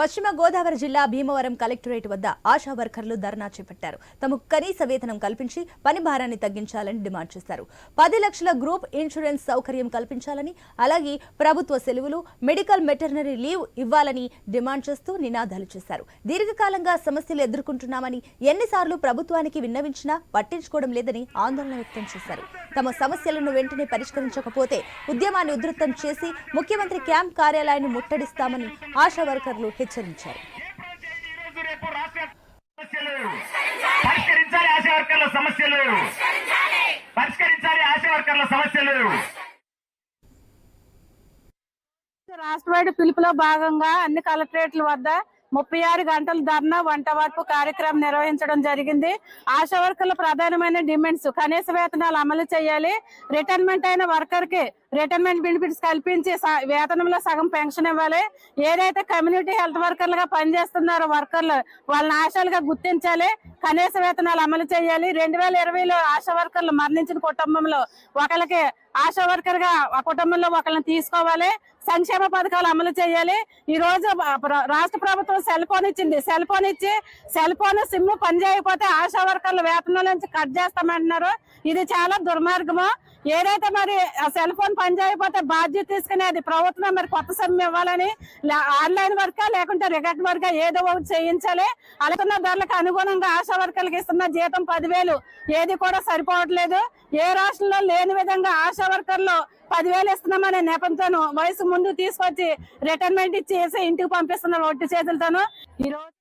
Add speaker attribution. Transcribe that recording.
Speaker 1: పశ్చిమ గోదావరి జిల్లా భీమవరం కలెక్టరేట్ వద్ద ఆశా వర్కర్లు ధర్నా చేపట్టారు. తమకు కనీస వేతనం కల్పించి పని భారాన్ని తగ్గించాలని డిమాండ్ చేశారు. పది లక్షల గ్రూప్ ఇన్సూరెన్స్ సౌకర్యం కల్పించాలని అలాగే ప్రభుత్వ సెలవులు మెడికల్ మెటర్నరీ లీవ్ ఇవ్వాలని డిమాండ్ చేస్తూ నినాదాలు చేశారు. దీర్ఘకాలంగా సమస్యలు ఎదుర్కొంటున్నామని ఎన్నిసార్లు ప్రభుత్వానికి విన్నవించినా పట్టించుకోవడం లేదని ఆందోళన వ్యక్తం చేశారు. తమ సమస్యలను వెంటనే పరిష్కరించకపోతే ఉద్యమాన్ని ఉధృతం చేసి ముఖ్యమంత్రి క్యాంప్ కార్యాలయాన్ని ముట్టడిస్తామని ఆశా వర్కర్లు హెచ్చరించారు.
Speaker 2: ఈరోజు రేపు రాష్ట్ర సమస్యలు పరిష్కరించాలి ఆశా వర్కర్ల సమస్యలు పరిష్కరించాలి ఆశా వర్కర్ల సమస్యలు
Speaker 3: రాష్ట్ర వైడ్ పిలుపులో భాగంగా అన్ని కలెక్టరేట్ల వద్ద ముప్పై ఆరు గంటల ధర్నా వంట వార్పు కార్యక్రమం నిర్వహించడం జరిగింది. ఆశా వర్కర్ల ప్రధానమైన డిమాండ్స్ కనీస వేతనాలు అమలు చేయాలి. రిటైర్మెంట్ అయిన వర్కర్కి రిటైర్మెంట్ బెనిఫిట్స్ కల్పించి వేతనంలో సగం పెన్షన్ ఇవ్వాలి. ఏదైతే కమ్యూనిటీ హెల్త్ వర్కర్లుగా పనిచేస్తున్నారో వర్కర్లు వాళ్ళని ఆశాలుగా గుర్తించాలి. కనీస వేతనాలు అమలు చేయాలి. రెండు వేల ఇరవైలో ఆశా వర్కర్లు మరణించిన కుటుంబంలో ఒకరికి ఆశా వర్కర్గా ఆ కుటుంబంలో ఒకరిని తీసుకోవాలి. సంక్షేమ పథకాలు అమలు చేయాలి. ఈ రోజు రాష్ట్ర ప్రభుత్వం సెల్ ఫోన్ ఇచ్చింది. సెల్ ఫోన్ ఇచ్చి సెల్ ఫోన్ సిమ్ పని చేయకపోతే ఆశా వర్కర్ల వేతనం నుంచి కట్ చేస్తామంటున్నారు. ఇది చాలా దుర్మార్గము. ఏదైతే మరి ఆ సెల్ ఫోన్ పనిచేయకపోతే బాధ్యత తీసుకుని అది ప్రభుత్వం మరి కొత్త సమ్మె ఇవ్వాలని ఆన్లైన్ వర్క్ లేకుంటే రికార్డ్ వర్క్ ఏదో ఒకటి చేయించాలి. అలాగే ధరలకు అనుగుణంగా ఆశా వర్కర్లకు ఇస్తున్న జీతం పదివేలు. ఏది కూడా సరిపోవట్లేదు. ఏ రాష్ట్రంలో లేని విధంగా ఆశా వర్కర్లు పదివేలు ఇస్తున్నామనే నెపంతోను వయసు ముందు తీసుకొచ్చి రిటైర్మెంట్ ఇచ్చేసి ఇంటికి పంపిస్తున్నారు ఒట్టి చేతులతోను ఈ రోజు